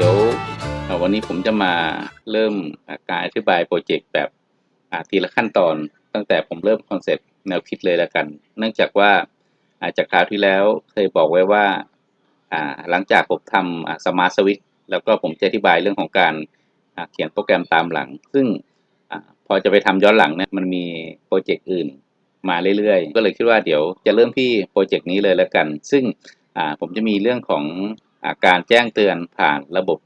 ดี๋ยววันนี้ผมจะมาเริ่มการอธิบายโปรเจกต์แบบทีละขั้นตอน ตั้งแต่ผมเริ่มคอนเซปต์แนวคิดเลยแล้วกัน เนื่องจากว่าอาจากคราวที่แล้วเคยบอกไว้ว่าหลังจากผมทำสมาร์ทสวิตแล้วก็ผมจะอธิบายเรื่องของการเขียนโปรแกรมตามหลัง ซึ่งอพอจะไปทำย้อนหลังเนี่ยมันมีโปรเจกต์อื่นมาเรื่อยๆ ก็เลยคิดว่าเดี๋ยวจะเริ่มที่โปรเจกต์นี้เลยแล้วกัน ซึ่งผมจะมีเรื่องของ การแจ้งเตือนผ่านระบบ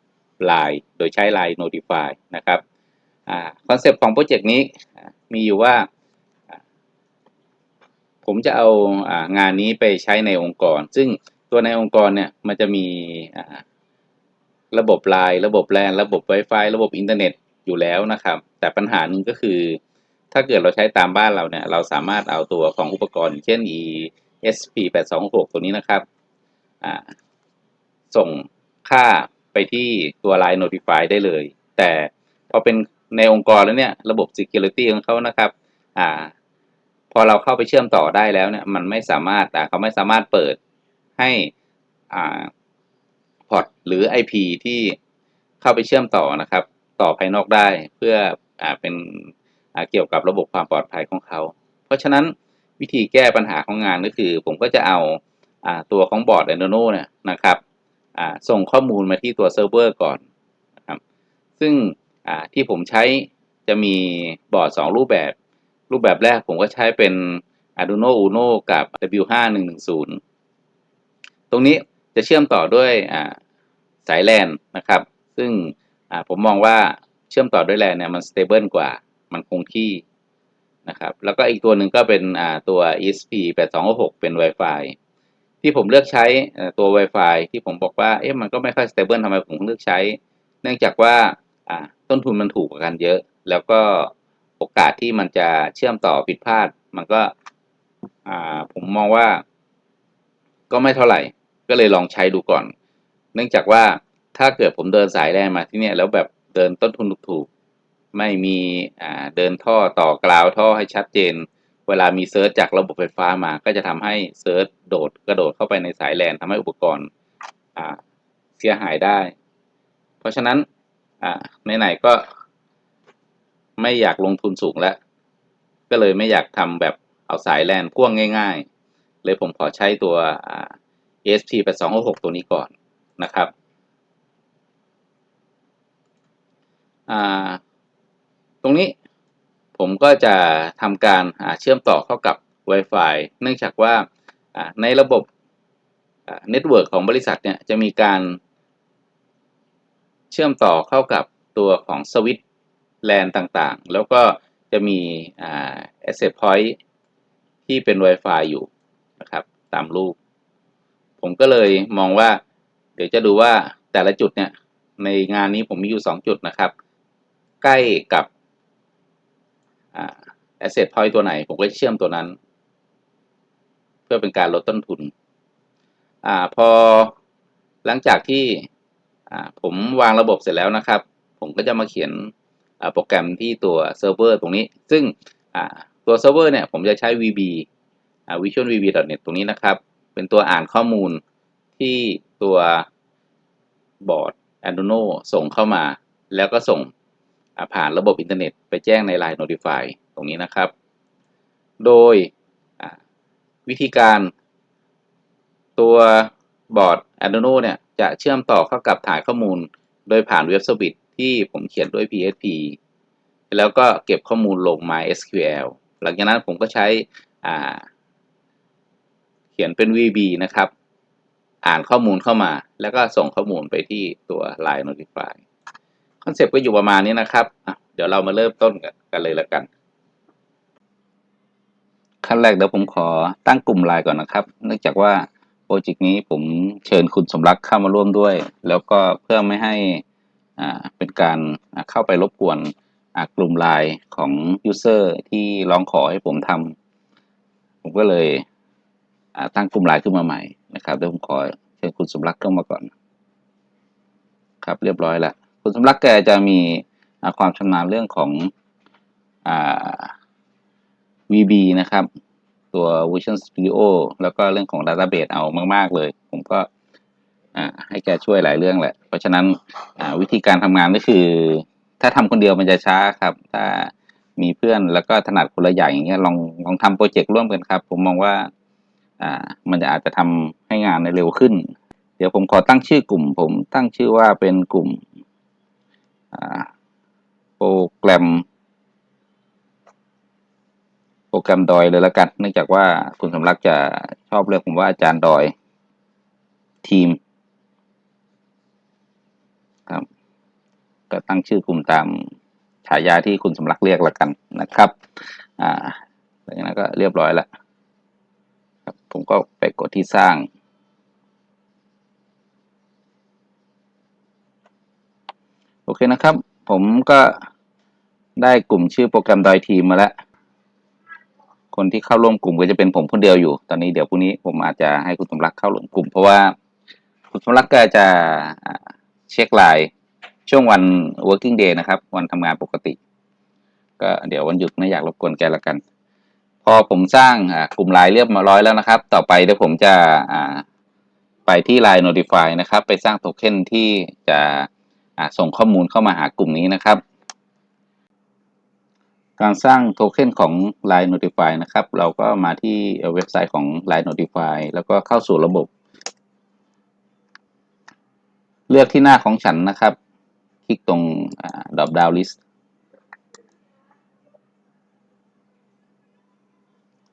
Line โดยใช้ Line Notify นะครับคอนเซปต์ของโปรเจกต์นี้มีอยู่ว่า ผมจะเอาอางานนี้ไปใช้ในองค์กร ซึ่งตัวในองค์กรเนี่ยมันจะมีระบบ Line ระบบ LAN ระบบ Wi-Fi ระบบอินเทอร์เน็ตอยู่แล้วนะครับ แต่ปัญหาหนึ่งก็คือ ถ้าเกิดเราใช้ตามบ้านเราเนี่ย เราสามารถเอาตัวของอุปกรณ์ เช่น ESP 826ตัวนี้นะครับ ส่งค่าไปที่ตัว Line Notify ได้เลย แต่พอเป็นในองค์กรแล้วเนี่ยระบบ Security ของเขานะครับอ่าพอเราเข้าไปเชื่อมต่อได้แล้วเนี่ยมันไม่สามารถอ่เขาไม่สามารถเปิดให้อ่าพอร์ตหรือ IP ที่เข้าไปเชื่อมต่อนะครับ ต่อภายนอกได้เพื่ออ่าเป็นอ่าเกี่ยวกับระบบความปลอดภัยของเขา เพราะฉะนั้นวิธีแก้ปัญหาของงานก็คือ ผมก็จะเอาอ่าตัวของบอร์ด Arduino เนี่ยนะครับ ส่งข้อมูลมาที่ตัวเซิร์ฟเวอร์ก่อนนะครับซึ่งที่ผมใช้จะมีบอร์ด 2 รูปแบบ รูปแบบแรกผมก็ใช้เป็น Arduino Uno กับ W5110 ตรงนี้จะเชื่อมต่อด้วยสายแลนนะครับ ซึ่งผมมองว่าเชื่อมต่อด้วยแลนเนี่ยมัน stable กว่า มันคงที่นะครับ แล้วก็อีกตัวหนึ่งก็เป็นตัว ESP 8266เป็น Wi-Fi ที่ผมเลือกใช้ตัว Wi-Fi ที่ผมบอกว่าเอ๊ะมันก็ไม่ค่อย stable ทำไมผมเลือกใช้ เนื่องจากว่าต้นทุนมันถูกกว่ากันเยอะ แล้วก็โอกาสที่มันจะเชื่อมต่อผิดพลาด มันก็ผมมองว่า ก็ไม่เท่าไหร่ ก็เลยลองใช้ดูก่อน เนื่องจากว่าถ้าเกิดผมเดินสายแรงมาที่เนี่ยแล้วแบบเดินต้นทุนถูกๆไม่มีเดินท่อต่อกราวท่อให้ชัดเจน วลามีเซิร์ชจากระบบไฟฟ้ามา ก็จะทำให้เซิร์ชโดดกระโดดเข้าไปในสายแลนทำให้อุปกรณ์เสียหายได้ เพราะฉะนั้นไหนๆก็ไม่อยากลงทุนสูงแล้ว ก็เลยไม่อยากทำแบบเอาสายแลนพ่วงง่าย ๆ เลยผมขอใช้ตัว ESP 8266ตัวนี้ก่อนนะครับตรงนี้ ผมก็จะทำการเชื่อมต่อเข้ากับ Wi-Fi เนื่องจากว่าในระบบเน็ตเวิร์กของบริษัทเนี่ยจะมีการเชื่อมต่อเข้ากับตัวของสวิตช์แลนต่างๆ แล้วก็จะมีอ่า access point ที่เป็น Wi-Fi อยู่นะครับตามรูป ผมก็เลยมองว่า เดี๋ยวจะดูว่าแต่ละจุดเนี่ยในงานนี้ผมมีอยู่ 2 จุดนะครับ ใกล้กับ asset point ตัวไหน ผมก็เชื่อมตัวนั้น เพื่อเป็นการลดต้นทุนอ่าพอหลังจากที่อ่าผมวางระบบเสร็จแล้วนะครับ ผมก็จะมาเขียนโปรแกรมที่ตัวเซิร์ฟเวอร์ตรงนี้ ซึ่งอ่าตัวเซิร์ฟเวอร์เนี่ยผมจะใช้ VB อ่า Visual VB.net ตรงนี้นะครับ เป็นตัวอ่านข้อมูลที่ตัวบอร์ด Arduino ส่งเข้ามา แล้วก็ส่ง ผ่านระบบอินเทอร์เน็ตไปแจ้งใน Line Notify ตรงนี้นะครับ โดยวิธีการ ตัวบอร์ด Arduino เนี่ย จะเชื่อมต่อเข้ากับถ่ายข้อมูล โดยผ่านเว็บสวิตที่ผมเขียนด้วย PHP แล้วก็เก็บข้อมูลลง MySQL หลังจากนั้นผมก็ใช้เขียนเป็น VB นะครับ อ่านข้อมูลเข้ามา แล้วก็ส่งข้อมูลไปที่ตัว Line Notify คอนเซปต์ก็อยู่ประมาณนี้นะครับ เดี๋ยวเรามาเริ่มต้นกันเลยละกัน ขั้นแรกเดี๋ยวผมขอตั้งกลุ่มไลน์ก่อนนะครับ เนื่องจากว่าโปรเจกต์นี้ผมเชิญคุณสมรักเข้ามาร่วมด้วย แล้วก็เพื่อไม่ให้อ่าเป็นการเข้าไปรบกวนกลุ่มไลน์ของยูเซอร์ที่ร้องขอให้ผมทำผมก็เลยตั้งกลุ่มไลน์ขึ้นมาใหม่นะครับเดี๋ยวผมขอเชิญคุณสมรักเข้ามาก่อน ครับเรียบร้อยแล้ว คุณสมรักแกจะมีความชำนาญเรื่องของอ VB นะครับ ตัว Vision Studio แล้วก็เรื่องของ Database เอามาก ๆ เลย ผมก็ให้แกช่วยหลายเรื่องแหละ เพราะฉะนั้นวิธีการทำงานก็คือ ถ้าทำคนเดียวมันจะช้าครับ ถ้ามีเพื่อนแล้วก็ถนัดคนละอย่างอย่างเงี้ยลองลองทำโปรเจกต์ร่วมกันครับ ผมมองว่ามันจะอาจจะทำให้งานได้เร็วขึ้น เดี๋ยวผมขอตั้งชื่อกลุ่ม ผมตั้งชื่อว่าเป็นกลุ่ม โปรแกรม โปรแกรมดอยเลยแล้วกัน เนื่องจากว่าคุณสำรักจะชอบเรียกผมว่าอาจารย์ดอยทีมครับก็ตั้งชื่อกลุ่มตามฉายาที่คุณสำรักเรียกล้วกันนะครับ อ่าหลังจากนั้นก็เรียบร้อยล้วครับผมก็ไปกดที่สร้าง โอ เคนะครับ ผมก็ได้กลุ่มชื่อโปรแกรมดอยทีมมาแล้ว คนที่เข้าร่วมกลุ่มก็จะเป็นผมคนเดียวอยู่ ตอนนี้เดี๋ยวพรุ่งนี้ผมอาจจะให้คุณสมรักเข้าร่วมกลุ่ม เพราะว่าคุณสมรักก็จะเช็คไลน์ช่วงวัน working day นะครับ วันทำงานปกติ ก็เดี๋ยววันหยุดไม่อยากรบกวนแกละกัน พอผมสร้างกลุ่มไลน์เรียบร้อยแล้วนะครับ ต่อไปเดี๋ยวผมจะไปที่ Line Notify นะครับ ไปสร้างโทเค็นที่จะ ส่งข้อมูลเข้ามาหากลุ่มนี้นะครับ การสร้างโทเค็นของ Line Notify นะครับ เราก็มาที่เว็บไซต์ของ Line Notify แล้วก็เข้าสู่ระบบ เลือกที่หน้าของฉันนะครับ คลิกตรงดรอปดาวลิสต์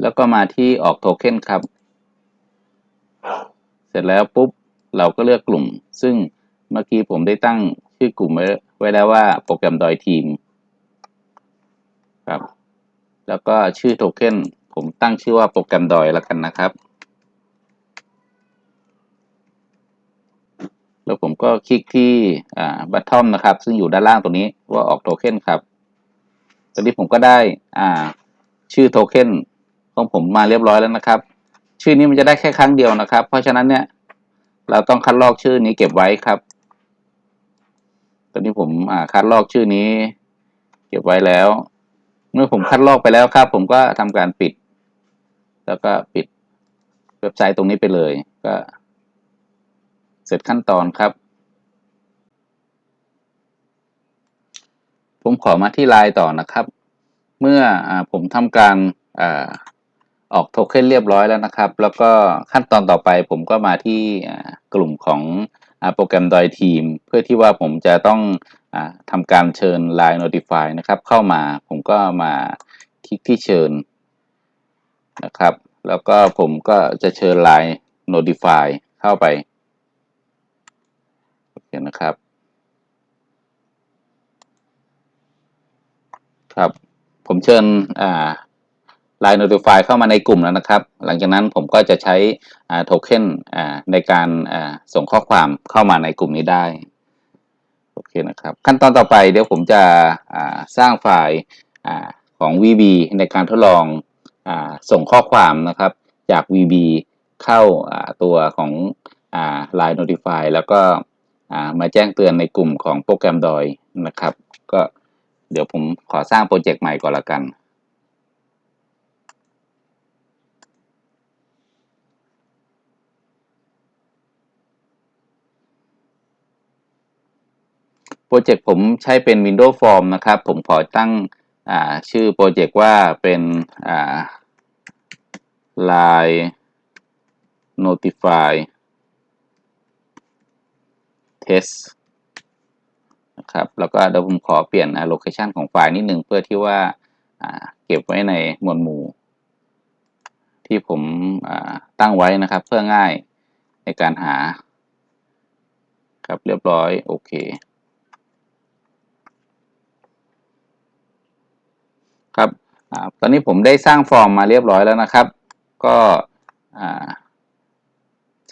แล้วก็มาที่ออกโทเค็นครับ เสร็จแล้วปุ๊บเราก็เลือกกลุ่ม ซึ่งเมื่อกี้ผมได้ตั้ง ชื่อกลุ่มไว้ไวแล้วว่าโปรแกรมดอยทีมครับ แล้วก็ชื่อโทเค็นผมตั้งชื่อว่าโปรแกรมดอยแล้วกันนะครับ แล้วผมก็คลิกที่บัตทอมนะครับ ซึ่งอยู่ด้านล่างตรงนี้ว่าออกโทเค็นครับ ตอนนี้ผมก็ได้ชื่อโทเค็นของผมมาเรียบร้อยแล้วนะครับ ชื่อนี้มันจะได้แค่ครั้งเดียวนะครับ เพราะฉะนั้นเนี่ยเราต้องคัดลอกชื่อนี้เก็บไว้ครับ อนนี้ผมอ่าคัดลอกชื่อนี้ เก็บไว้แล้ว เมื่อผมคัดลอกไปแล้วครับ ผมก็ทำการปิด แล้วก็ปิดเว็บไซต์ตรงนี้ไปเลย ก็เสร็จขั้นตอนครับ ผมขอมาที่ไลน์ต่อนะครับ เมื่ออผมทำการอออกโทเค็นเรียบร้อยแล้วนะครับ แล้วก็ขั้นตอนต่อไปผมก็มาที่กลุ่มของ โปรแกรมดอยทีม เพื่อที่ว่าผมจะต้องอทำการเชิญ Line Notify นะครับ เข้ามาผมก็มาคลิกที่เชิญนะครับ แล้วก็ผมก็จะเชิญ Line Notify เข้าไปโอเคนะครับ ครับ ผมเชิญอ่า Line Notify เข้ามาในกลุ่มแล้วนะครับ หลังจากนั้นผมก็จะใช้โทเค็นในการส่งข้อความเข้ามาในกลุ่มนี้ได้โอเคนะครับ ขั้นตอนต่อไปเดี๋ยวผมจะสร้างไฟล์ของ VB ในการทดลองอส่งข้อความนะครับ จาก VB เข้าตัวของอ Line Notify แล้วก็มาแจ้งเตือนในกลุ่มของโปรแกรมดอยนะครับ ก็เดี๋ยวผมขอสร้างโปรเจกต์ใหม่ก่อนละกัน โปรเจกต์ผมใช้เป็น Windows Form นะครับ ผมขอตั้งชื่อโปรเจกต์ว่าเป็น Line Notify Test นะครับ แล้วก็เดี๋ยวผมขอเปลี่ยน location ของไฟล์นิดหนึ่งเพื่อที่ว่าเก็บไว้ในหมวดหมู่ ที่ผมตั้งไว้นะครับ เพื่อง่ายในการหา ครับเรียบร้อย โอเค ครับตอนนี้ผมได้สร้างฟอร์มมาเรียบร้อยแล้วนะครับ ก็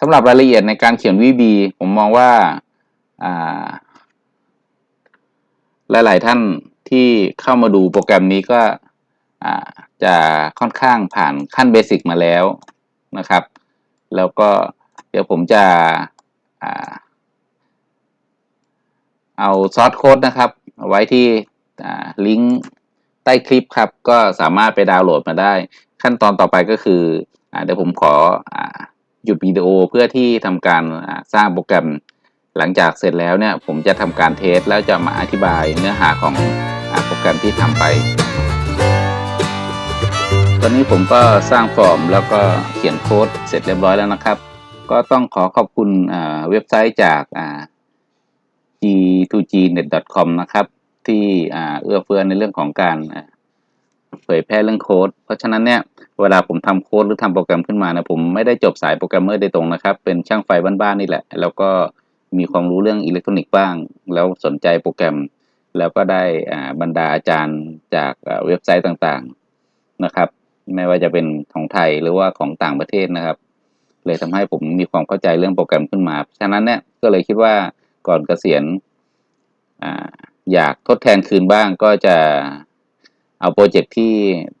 สำหรับรายละเอียดในการเขียน VB ผมมองว่าหลาย ๆ ท่านที่เข้ามาดูโปรแกรมนี้ก็จะค่อนข้างผ่านขั้นเบสิกมาแล้วนะครับ แล้วก็เดี๋ยวผมจะเอาซอสโค้ดนะครับ ไว้ที่ลิงก์ ต้คลิปครับ ก็สามารถไปดาวน์โหลดมาได้ ขั้นตอนต่อไปก็คืออเดี๋ยวผมขออหยุดวิดีโอเพื่อที่ทำการสร้างโปรแกรม หลังจากเสร็จแล้วเนี่ยผมจะทำการเทสแล้วจะมาอธิบายเนื้อหาของอโปรแกรมที่ทำไป ตอนนี้ผมก็สร้างฟอร์มแล้วก็เขียนโค้ดเสร็จเรียบร้อยแล้วนะครับ ก็ต้องขอขอบคุณเว็บไซต์จาก g2gnet.com นะครับ ที่เอื้อเฟื้อในเรื่องของการเผยแพร่เรื่องโค้ด เพราะฉะนั้นเนี่ยเวลาผมทำโค้ดหรือทำโปรแกรมขึ้นมานะผมไม่ได้จบสายโปรแกรมเมอร์โดยตรงนะครับ เป็นช่างไฟบ้านๆนี่แหละ แล้วก็มีความรู้เรื่องอิเล็กทรอนิกส์บ้าง แล้วสนใจโปรแกรม แล้วก็ได้บรรดาอาจารย์จากเว็บไซต์ต่างๆนะครับ ไม่ว่าจะเป็นของไทยหรือว่าของต่างประเทศนะครับ เลยทำให้ผมมีความเข้าใจเรื่องโปรแกรมขึ้นมา ฉะนั้นเนี่ยก็เลยคิดว่าก่อนเกษียณอ่า อยากทดแทนคืนบ้างก็จะเอาโปรเจกต์ที่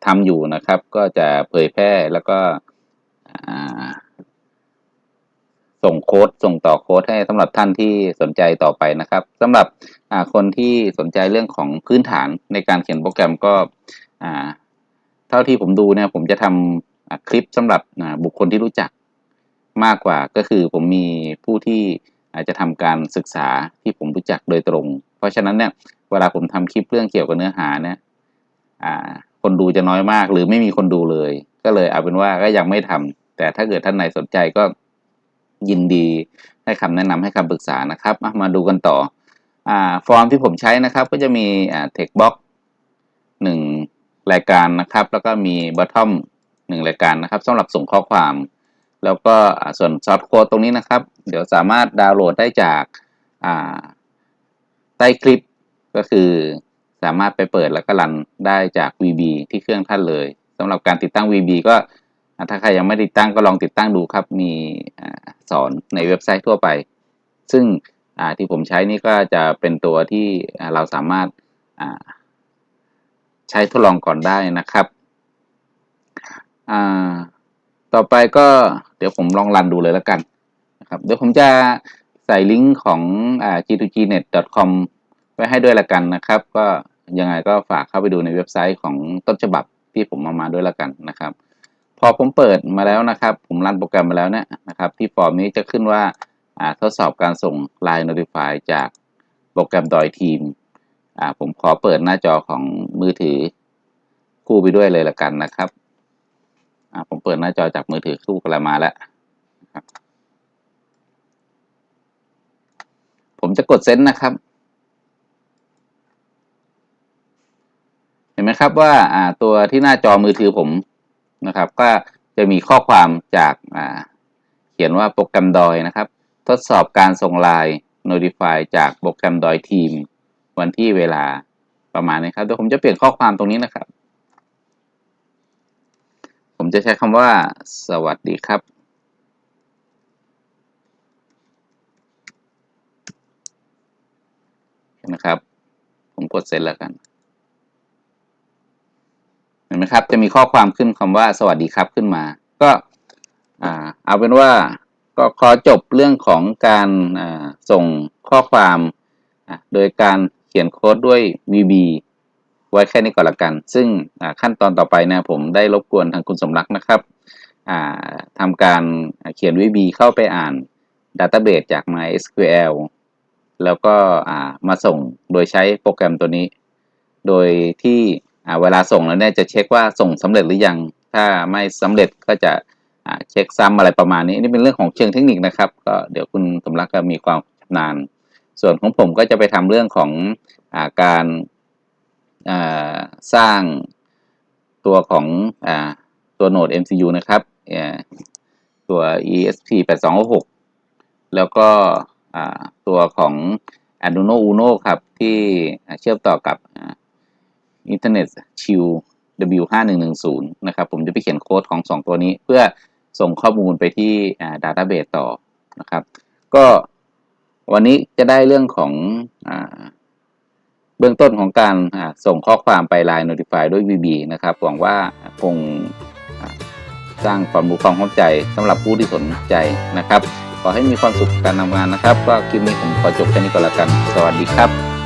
ทำอยู่นะครับ ก็จะเผยแพร่แล้วก็ส่งโค้ดส่งต่อโค้ดให้สำหรับท่านที่สนใจต่อไปนะครับสำหรับคนที่สนใจเรื่องของพื้นฐานในการเขียนโปรแกรมก็เท่าที่ผมดูเนี่ยผมจะทำคลิปสำหรับบุคคลที่รู้จักมากกว่าก็คือผมมีผู้ที่อาจจะทำการศึกษาที่ผมรู้จักโดยตรง เพราะฉะนั้นเนี่ยเวลาผมทำคลิปเรื่องเกี่ยวกับเนื้อหาเนี่ยอ่าคนดูจะน้อยมากหรือไม่มีคนดูเลย ก็เลยเอาเป็นว่าก็ยังไม่ทำแต่ถ้าเกิดท่านไหนสนใจก็ยินดีให้คำแนะนำให้คำปรึกษานะครับ มาดูกันต่ออ่าฟอร์มที่ผมใช้นะครับ ก็จะมีอ่า text box หนึ่งรายการนะครับ แล้วก็มี bottom หนึ่งรายการนะครับสำหรับส่งข้อความ แล้วก็ส่วนซอฟต์โค้ดตรงนี้นะครับ เดี๋ยวสามารถดาวน์โหลดได้จากอ่า ใต้คลิปก็คือสามารถไปเปิดแล้วก็รันได้จาก VB ที่เครื่องท่านเลยสำหรับการติดตั้ง VB ก็ถ้าใครยังไม่ติดตั้งก็ลองติดตั้งดูครับ มีสอนในเว็บไซต์ทั่วไป ซึ่งที่ผมใช้นี่ก็จะเป็นตัวที่เราสามารถใช้ทดลองก่อนได้นะครับ ต่อไปก็เดี๋ยวผมลองรันดูเลยแล้วกันนะครับ เดี๋ยวผมจะ ใส่ลิงก์ของอ่า g2gnet.com ไว้ให้ด้วยละกันนะครับ ก็ยังไงก็ฝากเข้าไปดูในเว็บไซต์ของต้นฉบับที่ผมเอามาด้วยละกันนะครับ พอผมเปิดมาแล้วนะครับ ผมรันโปรแกรมมาแล้วเนี่ยนะครับ ที่ฟอร์มนี้จะขึ้นว่าอ่าทดสอบการส่ง Line Notify จากโปรแกรมดอยทีมอ่าผมขอเปิดหน้าจอของมือถือคู่ไปด้วยเลยละกันนะครับอ่าผมเปิดหน้าจอจากมือถือคู่กันมาแล้วนะครับ ผมจะกดเซ็นนะครับ เห็นไหมครับว่าตัวที่หน้าจอมือถือผมนะครับ ก็จะมีข้อความจากาเขียนว่าโปรแกรมดอยนะครับ ทดสอบการส่งไลน์ Notify จากโปรแกรมดอยทีม วันที่เวลาประมาณนี้ครับเดี๋ยวผมจะเปลี่ยนข้อความตรงนี้นะครับ ผมจะใช้คำว่า สวัสดีครับ เห็ นไหมครับ ผมกดเซ็นแล้วกันเห็นไหมครับ จะมีข้อความขึ้นคำว่าสวัสดีครับขึ้นมา ก็เอาเป็นว่าก็ขอจบเรื่องของการส่งข้อความโดยการเขียนโค้ดด้วย VB ไว้แค่นี้ก่อนละกัน ซึ่งขั้นตอนต่อไปนะผมได้รบกวนทางคุณสมรักนะครับทำการเขียน VB เข้าไปอ่าน Database จาก MySQL แล้วก็มาส่งโดยใช้โปรแกรมตัวนี้ โดยที่เวลาส่งแล้วเนี่ยจะเช็คว่าส่งสำเร็จหรือยัง ถ้าไม่สำเร็จก็จะเช็คซ้ำอะไรประมาณนี้นี่เป็นเรื่องของเชิงเทคนิคนะครับ ก็เดี๋ยวคุณสมรักก็มีความชำนาญ ส่วนของผมก็จะไปทำเรื่องของอาการาสร้างตัวของอตัวโหนด MCU นะครับอ่าตัว ESP 8266แล้วก็ ตัวของ Arduino Uno ครับ ที่เชื่อมต่อกับอ่า Internet Shield W5110 นะครับ ผมจะไปเขียนโค้ดของ 2 ตัวนี้ เพื่อส่งข้อมูลไปที่อ่า Database ต่อนะครับ ก็วันนี้จะได้เรื่องของอเบื้องต้นของการส่งข้อความไป Line Notify ด้วย VB นะครับ หวังว่าคงสร้างความรู้ความเข้าใจสำหรับผู้ที่สนใจนะครับ ขอให้มีความสุขกับการทำงานนะครับ ก็คลิปนี้ผมขอจบแค่นี้ก็แล้วกัน สวัสดีครับ